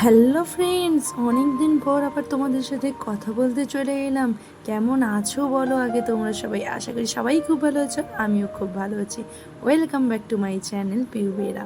Hello friends অনেকদিন পর আবার তোমাদের সাথে কথা বলতে চলে এলাম। কেমন আছো বলো আগে তোমরা সবাই? আশা করি সবাই খুব ভালো আছো, আমিও খুব ভালো আছি। Welcome back to my channel পিউবেরা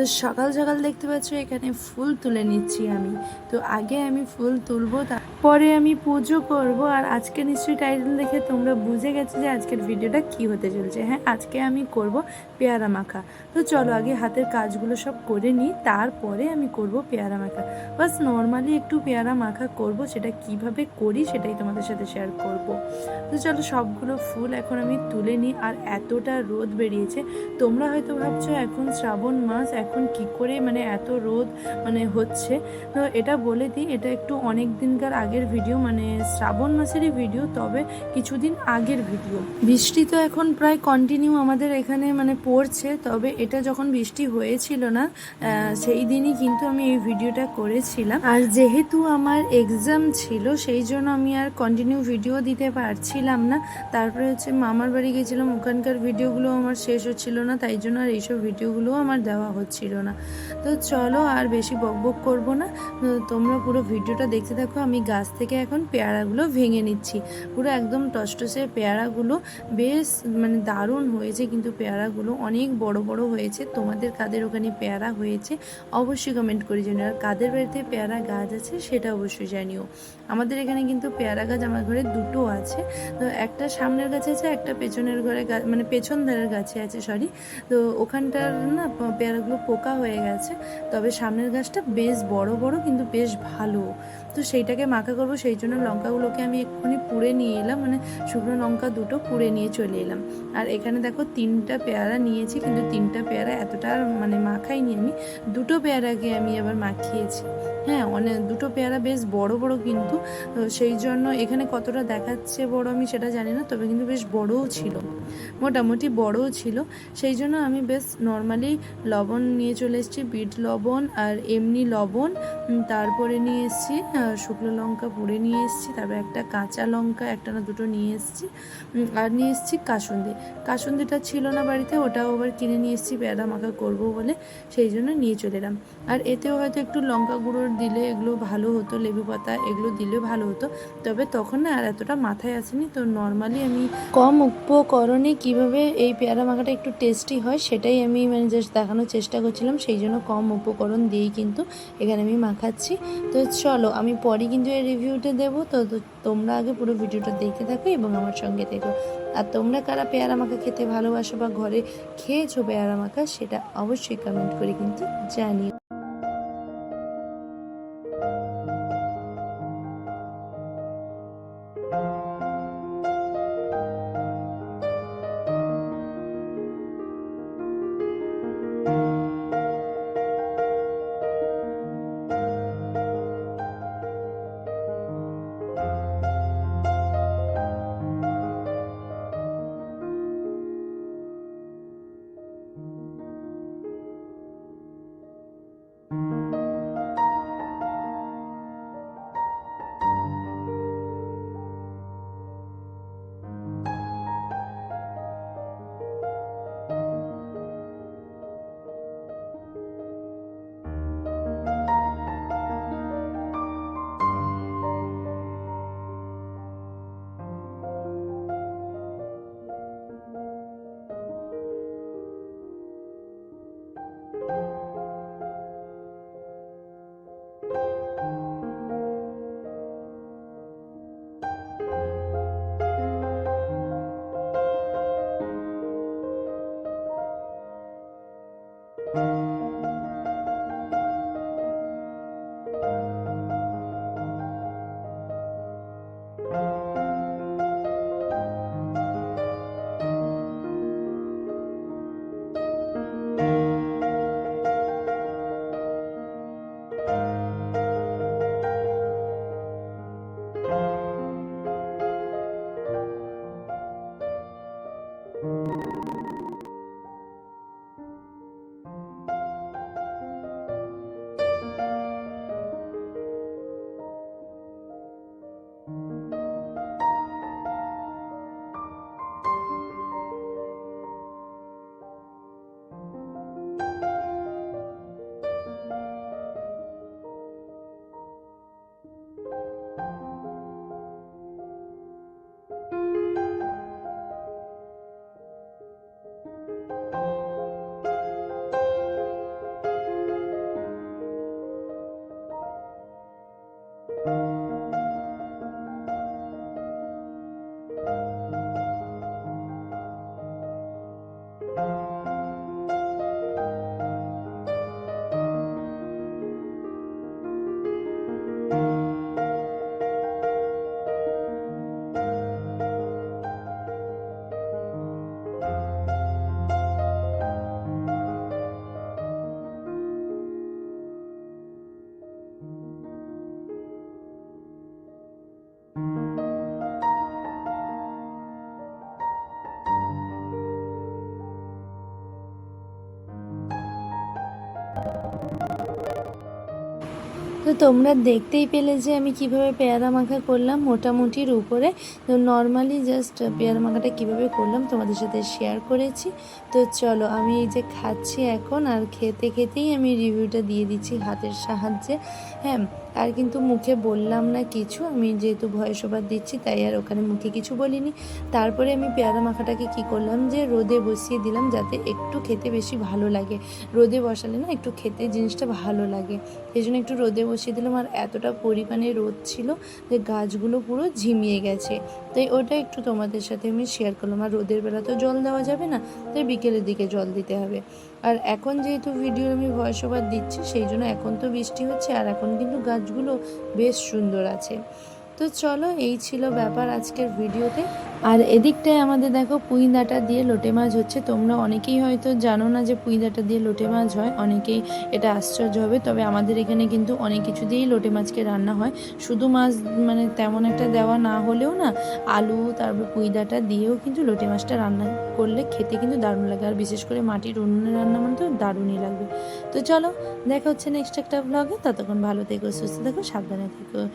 তো সকাল সকাল দেখতে পাচ্ছ, এখানে ফুল তুলে নিচ্ছি আমি। তো আগে আমি ফুল তুলবো, তারপরে আমি পুজো করব। আর আজকে নিশ্চয়ই টাইটেল দেখে তোমরা বুঝে গেছো যে আজকের ভিডিওটা কি হতে চলছে। হ্যাঁ আজকে আমি করব পেয়ারা মাখা। তো চলো আগে হাতের কাজগুলো সব করে নিই, তারপরে আমি করব পেয়ারা মাখা। বাস নর্মালি একটু পেয়ারা মাখা করব, সেটা কীভাবে করি সেটাই তোমাদের সাথে শেয়ার করব। তো চলো সবগুলো ফুল এখন আমি তুলে নিই, আর এতটা রোদ বেরিয়েছে। তোমরা হয়তো ভাবছ, এখন শ্রাবণ মাস এখন কি করে মানে এত রোদ মানে হচ্ছে? তো এটা বলে দিই, এটা একটু অনেক দিনকার আগের ভিডিও মানে শ্রাবণ মাসেরই ভিডিও, তবে কিছুদিন আগের ভিডিও। বৃষ্টি তো এখন প্রায় কন্টিনিউ আমাদের এখানে মানে পড়ছে, তবে এটা যখন বৃষ্টি হয়েছিল না সেই দিনই কিন্তু আমি এই ভিডিওটা করেছিলাম। আর যেহেতু আমার এক্সাম ছিল, সেই জন্য আমি আর কন্টিনিউ ভিডিও দিতে পারছিলাম না। তারপরে হচ্ছে মামার বাড়ি গেছিলাম, ওখানকার ভিডিওগুলো আমার শেষ হচ্ছিল না, তাই জন্য আর এইসব ভিডিওগুলো আমার দেওয়া হচ্ছিল না। তো চলো আর বেশি বক বক করব না। তোমরা পুরো ভিডিওটা দেখতে থাকো। আমি গাছ থেকে এখন পেয়ারাগুলো ভেঙে নিচ্ছি। পুরো একদম টসটসে পেয়ারাগুলো বেশ মানে দারুণ হয়েছে কিন্তু পেয়ারাগুলো। অনেক বড় বড় হয়েছে। তোমাদের কাদের ওখানে পেয়ারা হয়েছে অবশ্যই কমেন্ট করে জানিও। আর কাদের বাড়িতে পেয়ারা গাছ আছে সেটা অবশ্যই জানিও। আমাদের এখানে কিন্তু পেয়ারা গাছ আমার ঘরে দুটো আছে। তো একটা সামনের গাছে আছে, একটা পেছনের ঘরে মানে পেছন ধারের গাছে আছে সরি তো ওখানটার না পেয়ারাগুলো পোকা হয়ে গেছে, তবে সামনের গাছটা বেশ বড় বড় কিন্তু বেশ ভালো। তো সেইটাকে মাখা করব, সেই জন্য লঙ্কাগুলোকে আমি এক্ষুনি পুড়ে নিয়ে এলাম মানে শুকনো লঙ্কা দুটো পুড়ে নিয়ে চলে এলাম। আর এখানে দেখো তিনটা পেয়ারা নিয়েছি, কিন্তু তিনটা পেয়ারা এতটা মানে মাখাইনি আমি, দুটো পেয়ারাকে আমি আবার মাখিয়েছি। হ্যাঁ অনেক দুটো পেয়ারা বেশ বড় বড় কিন্তু। সেই জন্য এখানে কতটা দেখাচ্ছে বড় আমি সেটা জানি না, তবে কিন্তু বেশ বড়ও ছিল। মোটামুটি বড়ও ছিল। সেই জন্য আমি বেশ নর্মালি লবণ নিয়ে চলে এসেছি, বিট লবণ আর এমনি লবণ। তারপরে নিয়ে এসেছি শুকনো লঙ্কা পুড়ে নিয়ে এসেছি, তারপর একটা কাঁচা লঙ্কা, একটা না দুটো নিয়ে এসেছি। আর নিয়ে এসেছি কাসুন্দি। কাসুন্দিটা ছিল না বাড়িতে, ওটাও আবার কিনে নিয়ে এসেছি, পেয়ারা মাখা করব বলে। সেই জন্য নিয়ে চলে এলাম। আর এতেও হয়তো একটু লঙ্কা গুঁড়োর দিলে এগুলো ভালো হতো, লেবু পাতা এগুলো দিলে ভালো হতো। তবে তখন না আর এতটা মাথায় আসেনি। তো নর্মালি আমি কম উপকরণে কীভাবে এই পেয়ারা মাখাটা একটু টেস্টি হয় সেটাই আমি মানে জাস্ট দেখানোর চেষ্টা করছিলাম। সেই জন্য কম উপকরণ দিয়েই কিন্তু এখানে আমি মাখাচ্ছি। তো চলো আমি পরে কিন্তু এই রিভিউটা দেবো। তো তোমরা আগে পুরো ভিডিওটা দেখতে থাকো এবং আমার সঙ্গে দেখো আর তোমরা কারা পেয়ারা মাখা খেতে ভালোবাসো বা ঘরে খেয়েছো পেয়ারা মাখা সেটা অবশ্যই কমেন্ট করে কিন্তু জানিও। তো তোমরা দেখতেই পেলে যে আমি কীভাবে পেয়ারা মাখা করলাম মোটামুটির উপরে তো নর্মালি জাস্ট পেয়ারা মাখাটা কীভাবে করলাম তোমাদের সাথে শেয়ার করেছি। তো চলো আমি এই যে খাচ্ছি এখন আর খেতে খেতেই আমি রিভিউটা দিয়ে দিচ্ছি হাতের সাহায্যে। হ্যাঁ আর কিন্তু মুখে বললাম না কিছু, আমি যেহেতু ভয়েস ওভার দিচ্ছি, তাই আর ওখানে মুখে কিছু বলিনি। তারপরে আমি পেয়ারা মাখাটাকে কি করলাম যে রোদে বসিয়ে দিলাম যাতে একটু খেতে বেশি ভালো লাগে। রোদে বসালে না একটু খেতে জিনিসটা ভালো লাগে। এই জন্য একটু রোদে বসিয়ে দিলাম আর এতটা পরিমাণে রোদ ছিল যে গাছগুলো পুরো ঝিমিয়ে গেছে। তাই ওটা একটু তোমাদের সাথে আমি শেয়ার করলাম। আর রোদের বেলা তো জল দেওয়া যাবে না, তাই বিকেলের দিকে জল দিতে হবে। আর এখন যেহেতু ভিডিও আমি ভয়েস ওভার দিচ্ছি, সেই জন্য এখন তো বৃষ্টি হচ্ছে, আর এখন কিন্তু গাছগুলো বেশ সুন্দর আছে। তো চলো, এই ছিল ব্যাপার আজকের ভিডিওতে। আর এদিকটায় আমাদের দেখো পুঁই দিয়ে লোটে মাছ হচ্ছে। তোমরা অনেকেই হয়তো জানো না যে পুঁই দিয়ে লোটে মাছ হয়। অনেকেই এটা আশ্চর্য হবে। তবে আমাদের এখানে কিন্তু অনেক কিছু দিয়েই লোটে মাছকে রান্না হয়। শুধু মাছ মানে তেমন একটা দেওয়া না হলেও না, আলু, তারপর পুঁই দিয়েও কিন্তু লোটে মাছটা রান্না করলে খেতে কিন্তু দারুণ লাগে। আর বিশেষ করে মাটির উনুনে রান্না মানে তো দারুণই লাগবে। তো চলো, দেখা হচ্ছে নেক্সট একটা ব্লগে ততক্ষণ ভালো থেকো, সুস্থ থেকো, সাবধানে থেকো।